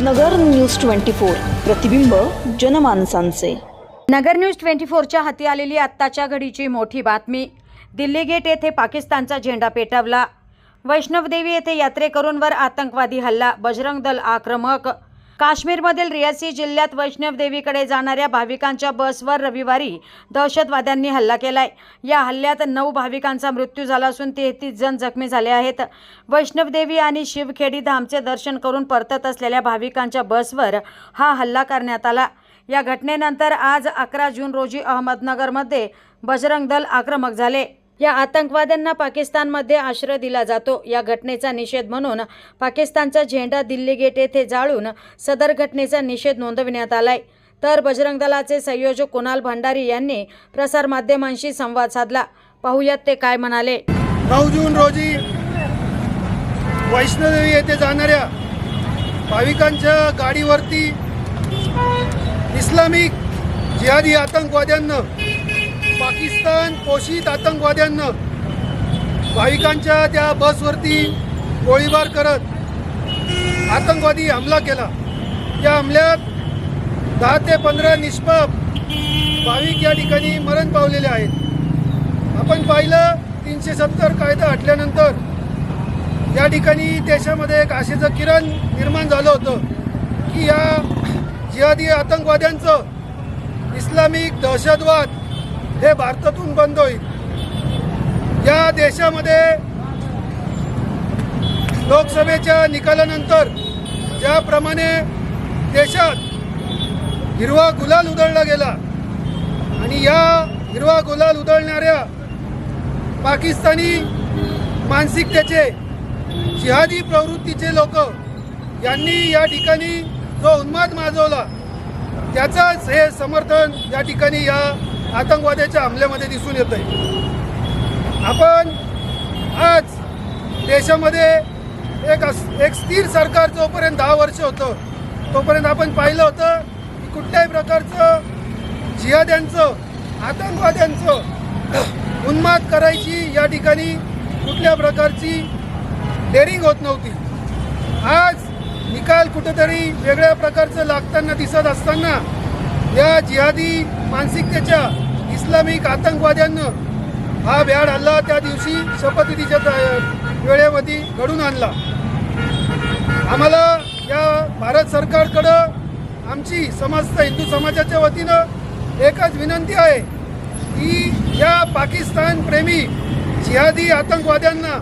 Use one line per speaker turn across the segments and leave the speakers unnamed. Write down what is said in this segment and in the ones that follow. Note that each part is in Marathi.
नगर न्यूज ट्वेंटी फोर. प्रतिबिंब जनमानसांचे.
नगर न्यूज ट्वेंटी फोरच्या हाती आलेली आत्ताच्या घडीची मोठी बातमी. दिल्ली गेट येथे पाकिस्तानचा झेंडा पेटवला. वैष्णवदेवी येथे यात्रेकरूंवर आतंकवादी हल्ला बजरंग दल आक्रमक काश्मीरमधील रियासी जिल्ह्यात वैष्णवदेवीकडे जाणाऱ्या भाविकांच्या बसवर रविवारी दहशतवाद्यांनी हल्ला केलाय. या हल्ल्यात नऊ भाविकांचा मृत्यू झाला असून तेहतीस जण जखमी झाले आहेत. वैष्णवदेवी आणि शिवखेडी धामचे दर्शन करून परतत असलेल्या भाविकांच्या बसवर हा हल्ला करण्यात आला. या घटनेनंतर आज अकरा जून रोजी अहमदनगरमध्ये बजरंग दल आक्रमक झाले. या आतंकवाद्यांना पाकिस्तानमध्ये आश्रय दिला जातो. या घटनेचा निषेध म्हणून पाकिस्तानचा झेंडा दिल्ली गेट येथे जाळून सदर घटनेचा निषेध नोंदविण्यात आलाय. तर बजरंग दलाचे संयोजक कुणाल भंडारी यांनी प्रसारमाध्यमांशी संवाद साधला. पाहुयात ते काय म्हणाले.
नऊ जून रोजी वैष्णोदेवी येथे जाणाऱ्या भाविकांच्या गाडीवरती इस्लामिक जिहादी आतंकवाद्यांना पाकिस्तान पोषित आतंकवाद्यांना भाविकांच्या त्या बसवरती गोळीबार करत आतंकवादी हमला केला. या हमल्यात दहा ते पंधरा निष्पाप भाविक या ठिकाणी मरण पावलेले आहेत. आपण पाहिलं तीनशे सत्तर कायदा हटल्यानंतर या ठिकाणी देशामध्ये एक आशेचं किरण निर्माण झालं होतं की या जिहादी आतंकवाद्यांचं इस्लामिक दहशतवाद हे भारतातून बंद होईल. या देशामध्ये लोकसभेच्या निकालानंतर ज्याप्रमाणे देशात हिरवा गुलाल उधळला गेला आणि या हिरवा गुलाल उधळणाऱ्या पाकिस्तानी मानसिकतेचे जिहादी प्रवृत्तीचे लोक यांनी या ठिकाणी जो उन्माद माजवला त्याचाच हे समर्थन या ठिकाणी या आतंकवाद्याच्या हमल्यामध्ये दिसून येत आहे आपण आज देशामध्ये एक अस- एक स्थिर सरकार जोपर्यंत दहा वर्ष होतं तोपर्यंत आपण पाहिलं होतं की कुठल्याही प्रकारचं जिहाद्यांचं आतंकवाद्यांचं उन्माद करायची या ठिकाणी कुठल्या प्रकारची डेअरिंग होत नव्हती. आज निकाल कुठंतरी वेगळ्या प्रकारचं लागताना दिसत असताना या जिहादी मानसिकतेच्या इस्लामिक आतंकवाद्यांनं हा भ्याड हल्ला त्या दिवशी शपथविधीच्या वेळेमध्ये घडून आणला. आम्हाला या भारत सरकारकडं आमची समस्त हिंदू समाजाच्या वतीनं एकच विनंती आहे की या पाकिस्तान प्रेमी जिहादी आतंकवाद्यांना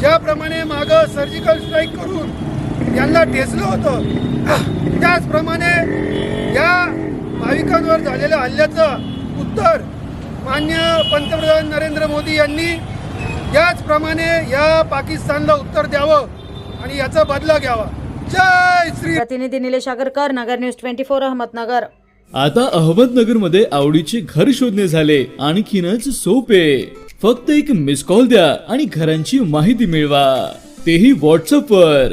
ज्याप्रमाणे मागं सर्जिकल स्ट्राईक करून यांना ठेचलं होतं त्याचप्रमाणे या भाविकांवर झालेल्या हल्ल्याचं उत्तर मान्य पंतप्रधान नरेंद्र मोदी यांनी याचप्रमाणे या पाकिस्तानला उत्तर द्यावं आणि याचा बदला घ्यावा. जय श्री
प्रतिनिधी Nilesh Agarkar Nagar news twenty four Ahmednagar.
आता अहमदनगरमध्ये आवडीचे घर शोधणे झाले. आणखीनच सोपे. फक्त एक मिस कॉल द्या आणि घरांची माहिती मिळवा. तेही व्हॉट्सअप वर.